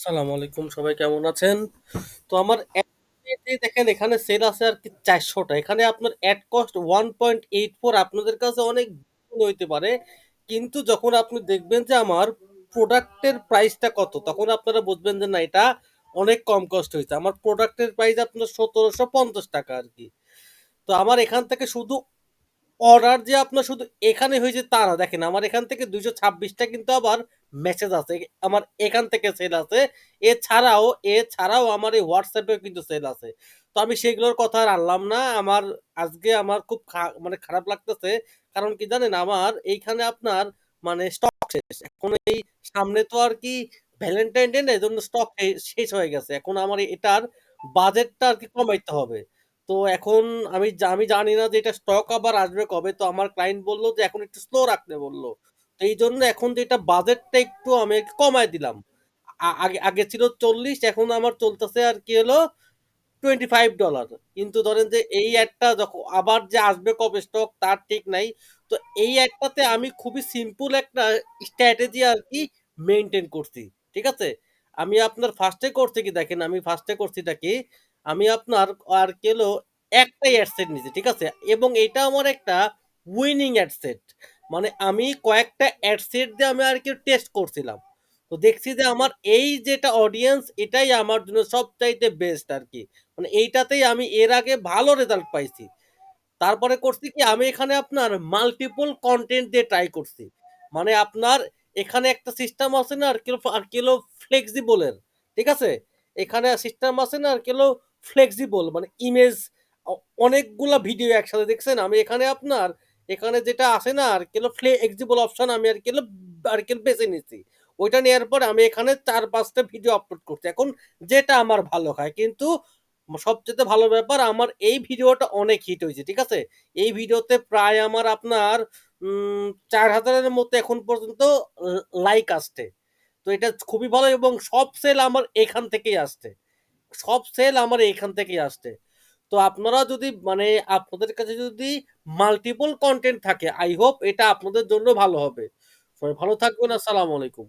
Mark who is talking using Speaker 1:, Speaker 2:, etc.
Speaker 1: আসসালামু আলাইকুম। সবাই কেমন আছেন? তো আমার দেখেন এখানে সেল আছে আরকি ৪০০ টা। এখানে আপনার এড কস্ট 1.84 আপনাদের কাছে অনেক হইতে পারে। কিন্তু যখন আপনি দেখবেন যে আমার প্রোডাক্টের প্রাইসটা কত, তখন আপনারা বুঝবেন যে না এটা অনেক কম কস্ট হয়েছে আমার প্রোডাক্টের প্রাইস আপনার সতেরোশো পঞ্চাশ টাকা আর কি তো আমার এখান থেকে শুধু অর্ডার যে আপনার শুধু এখানে হয়েছে তা না। দেখেন আমার এখান থেকে ২২৬ ছাব্বিশটা কিন্তু আবার মেসেজ আছে। আমার এখান থেকে সেল আছে। এছাড়াও এছাড়াও আমার এই হোয়াটসঅ্যাপেও কিন্তু সেল আছে। তো আমি সেগুলোর কথা আর আনলাম না। আমার আজকে আমার খুব মানে খারাপ লাগতেছে। কারণ কি জানেন? আমার এইখানে আপনার মানে স্টক শেষ। এখন এই সামনে তো আর কি ভ্যালেন্টাইন ডে না এজন্য স্টক শেষ হয়ে গেছে। এখন আমার এটার বাজেটটা আরকি কমাইতে হবে। তো এখন আমি আমি জানি না যে এটা স্টক আবার আসবে কবে? তো আমার ক্লায়েন্ট বলল যে এখন একটু স্লো রাখতে বলল। তো এই জন্য এখন যেটা বাজেটটা একটু আমি কমায় দিলাম। আগে আগে ছিল ৪০ এখন আমার চলতেছে আর কি হলো $25 কিন্তু ধরেন যে এই এডটা যখ, আবার যে আসবে কবে স্টক তার ঠিক নাই। তো এই এডটাতে আমি খুবই সিম্পল একটা স্ট্র্যাটেজি আর কি মেনটেন করছি। ঠিক আছে? আমি আপনার ফার্স্টে করছি কি দেখেন, আমি ফার্স্টে করছিটা কি? আমি আপনার আর কি হলো একটাই এড সেট নিছি। ঠিক আছে? এবং এটা আমার একটা উইনিং অ্যাডসেট মানে আমি কয়েকটা অ্যাডসেট দিয়ে আমি আরকি টেস্ট করছিলাম। তো দেখছি যে আমার এই যেটা অডিয়েন্স এটাই আমার জন্য সবচাইতে বেস্ট আর কি মানে এইটাতেই আমি এর আগে ভালো রেজাল্ট পাইছি। তারপরে করছি কি, আমি এখানে আপনার মাল্টিপল কন্টেন্ট দিয়ে ট্রাই করছি। মানে আপনার এখানে একটা সিস্টেম আছে না, আর কি আর কি হলো ফ্লেক্সিবল এর। ঠিক আছে? এখানে সিস্টেম আছে না, আর কি হলো ফ্লেক্সিবল মানে ইমেজ অনেকগুলা ভিডিও একসাথে দেখছেন? আমি এখানে আপনার, এখানে যেটা আসে না, আর কি হলো ফ্লেক্সিবল অপশন আমি আর কি হলো আর কি বেছে নিছি। ওইটা নেওয়ার পর আমি এখানে চার পাঁচটা ভিডিও আপলোড করছি। এখন যেটা আমার ভালো হয়। কিন্তু সবচাইতে ভালো ব্যাপার আমার এই ভিডিওটা অনেক হিট হয়েছে, ঠিক আছে? এই ভিডিওতে প্রায় আমার আপনার চার হাজারের মতো এখন পর্যন্ত লাইক আসছে। তো এটা খুবই ভালো এবং সব সেল আমার এখান থেকেই আসছে। সব সেল আমার এখান থেকেই আসছে। তো আপনারা যদি মানে আপনাদের কাছে যদি মাল্টিপল কন্টেন্ট থাকে, আই হোপ এটা আপনাদের জন্য ভালো হবে। সবাই ভালো থাকবেন। আসসালামু আলাইকুম।